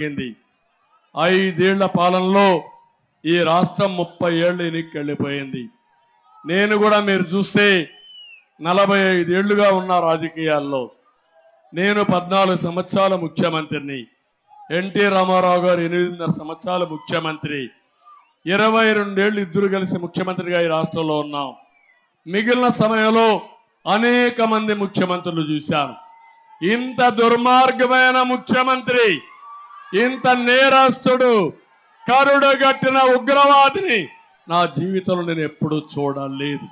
జరిగింది. ఐదేళ్ళ పాలనలో ఈ రాష్ట్రం ముప్పై ఏళ్ళు ఎన్నిక వెళ్ళిపోయింది నేను కూడా మీరు చూస్తే నలభై ఐదేళ్ళుగా ఉన్న రాజకీయాల్లో నేను పద్నాలుగు సంవత్సరాల ముఖ్యమంత్రిని ఎన్టీ రామారావు గారు ఎనిమిదిన్నర సంవత్సరాల ముఖ్యమంత్రి ఇరవై రెండేళ్ళు ఇద్దరు కలిసి ముఖ్యమంత్రిగా ఈ రాష్ట్రంలో ఉన్నాం. మిగిలిన సమయంలో అనేక మంది ముఖ్యమంత్రులు చూశాను. ఇంత దుర్మార్గమైన ముఖ్యమంత్రి ఇంత నేరస్తుడు కరుడగట్టిన ఉగ్రవాదిని నా జీవితంలో నేను ఎప్పుడూ చూడలేదు.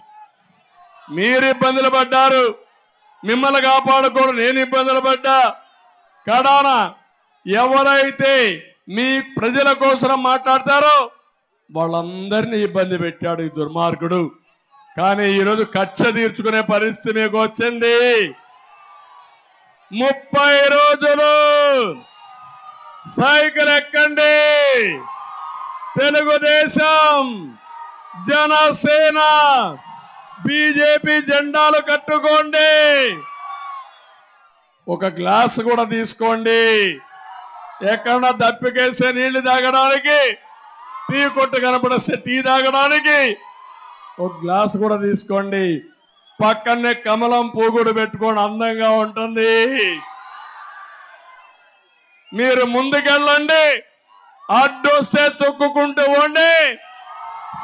మీరు ఇబ్బందులు పడ్డారు. మిమ్మల్ని కాపాడుకోవడం నేను ఇబ్బందులు పడ్డా. కడాన ఎవరైతే మీ ప్రజల కోసం మాట్లాడతారో వాళ్ళందరినీ ఇబ్బంది పెట్టాడు ఈ దుర్మార్గుడు. కానీ ఈరోజు కక్ష తీర్చుకునే పరిస్థితి మీకు వచ్చింది. ముప్పై రోజులు సైకిల్ ఎక్కండి. తెలుగుదేశం జనసేన బీజేపీ జెండాలు కట్టుకోండి. ఒక గ్లాస్ కూడా తీసుకోండి. ఎక్కడన్నా దప్పికేసే నీళ్ళు తాగడానికి టీ కొట్టు కనపడేస్తే టీ తాగడానికి ఒక గ్లాస్ కూడా తీసుకోండి. పక్కనే కమలం పూగుడు పెట్టుకోండి అందంగా ఉంటుంది. మీరు ముందుకెళ్ళండి. అడ్డొస్తే తొక్కుకుంటూ పోండి.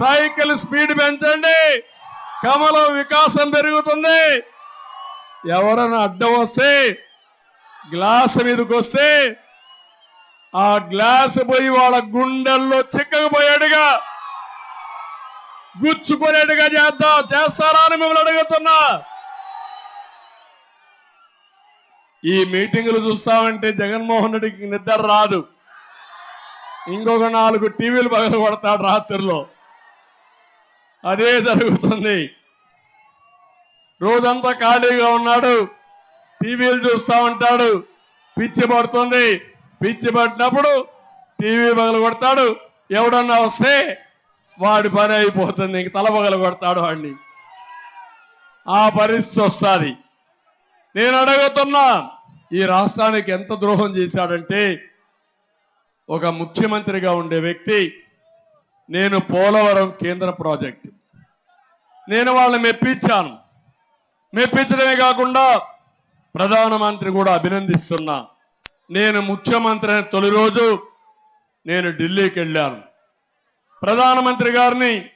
సైకిల్ స్పీడ్ పెంచండి. కమలం వికాసం పెరుగుతుంది. ఎవరైనా అడ్డం వస్తే గ్లాస్ మీదకి వస్తే ఆ గ్లాస్ పోయి వాళ్ళ గుండెల్లో చిక్కకపోయాడుగా గుచ్చుకునేట్టుగా చేద్దాం. చేస్తారా అని మిమ్మల్ని అడుగుతున్నా. ఈ మీటింగులు చూస్తామంటే జగన్మోహన్ రెడ్డికి నిద్ర రాదు. ఇంకొక నాలుగు టీవీలు పగల కొడతాడు రాత్రిలో. అదే జరుగుతుంది. రోజంతా ఖాళీగా ఉన్నాడు. టీవీలు చూస్తా ఉంటాడు పిచ్చి పడుతుంది. పిచ్చి పట్టినప్పుడు టీవీ పగల కొడతాడు. ఎవడన్నా వస్తే వాడి పని అయిపోతుంది. ఇంక తల పగల కొడతాడు వాడిని. ఆ పరిస్థితి వస్తుంది. నేను అడుగుతున్నా ఈ రాష్ట్రానికి ఎంత ద్రోహం చేశాడంటే ఒక ముఖ్యమంత్రిగా ఉండే వ్యక్తి నేను పోలవరం కేంద్ర ప్రాజెక్టు. నేను వాళ్ళని మెప్పించాను. మెప్పించడమే కాకుండా ప్రధానమంత్రి కూడా అభినందిస్తున్నా. నేను ముఖ్యమంత్రి అయిన తొలి రోజు నేను ఢిల్లీకి వెళ్ళాను. ప్రధానమంత్రి గారిని